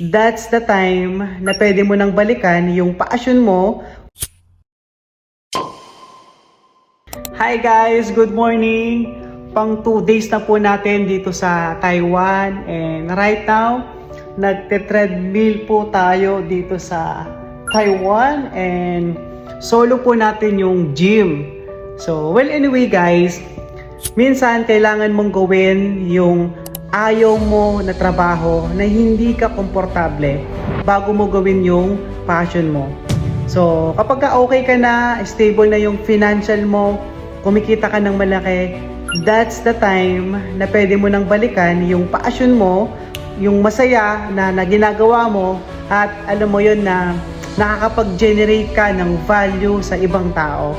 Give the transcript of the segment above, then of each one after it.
that's the time na pwede mo nang balikan yung passion mo. Hi guys, good morning! Pang 2 days na po natin dito sa Taiwan and right now, nagte-treadmill po tayo dito sa Taiwan and solo po natin yung gym. So, well anyway guys, minsan kailangan mong gawin yung ayaw mo na trabaho na hindi ka komportable bago mo gawin yung passion mo. So, kapag ka okay ka na, stable na yung financial mo, kumikita ka ng malaki, that's the time na pwede mo nang balikan yung passion mo, yung masaya na, na ginagawa mo, at alam mo yon na nakakapag-generate ka ng value sa ibang tao.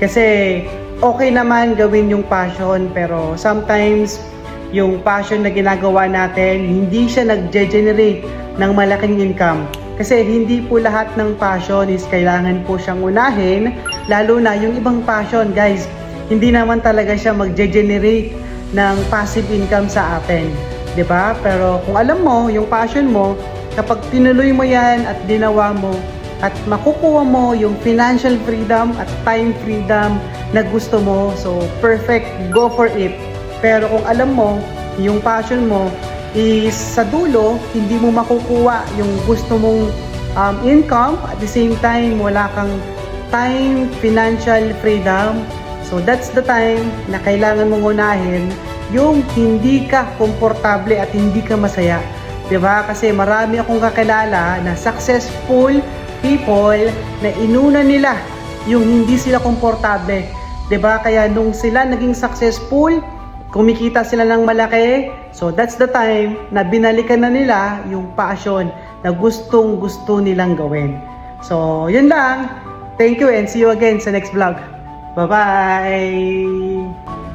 Kasi okay naman gawin yung passion pero sometimes yung passion na ginagawa natin hindi siya nag-generate ng malaking income. Kasi hindi po lahat ng passion is kailangan po siyang unahin, lalo na yung ibang passion, guys. Hindi naman talaga siya mag-generate ng passive income sa atin. 'di ba? Pero kung alam mo, yung passion mo, kapag tinuloy mo yan at ginawa mo, at makukuha mo yung financial freedom at time freedom na gusto mo. So, perfect. Go for it. Pero kung alam mo, yung passion mo is sa dulo, hindi mo makukuha yung gusto mong um, income. At the same time, wala kang time, financial freedom. So, that's the time na kailangan mong unahin yung hindi ka komportable at hindi ka masaya. 'Di ba? Kasi marami akong kakilala na successful people na inuna nila yung hindi sila komportable. 'Di ba? Kaya nung sila naging successful, kumikita sila ng malaki. So that's the time na binalikan na nila yung passion na gustong gusto nilang gawin. So, yun lang. Thank you and see you again sa next vlog. Bye-bye!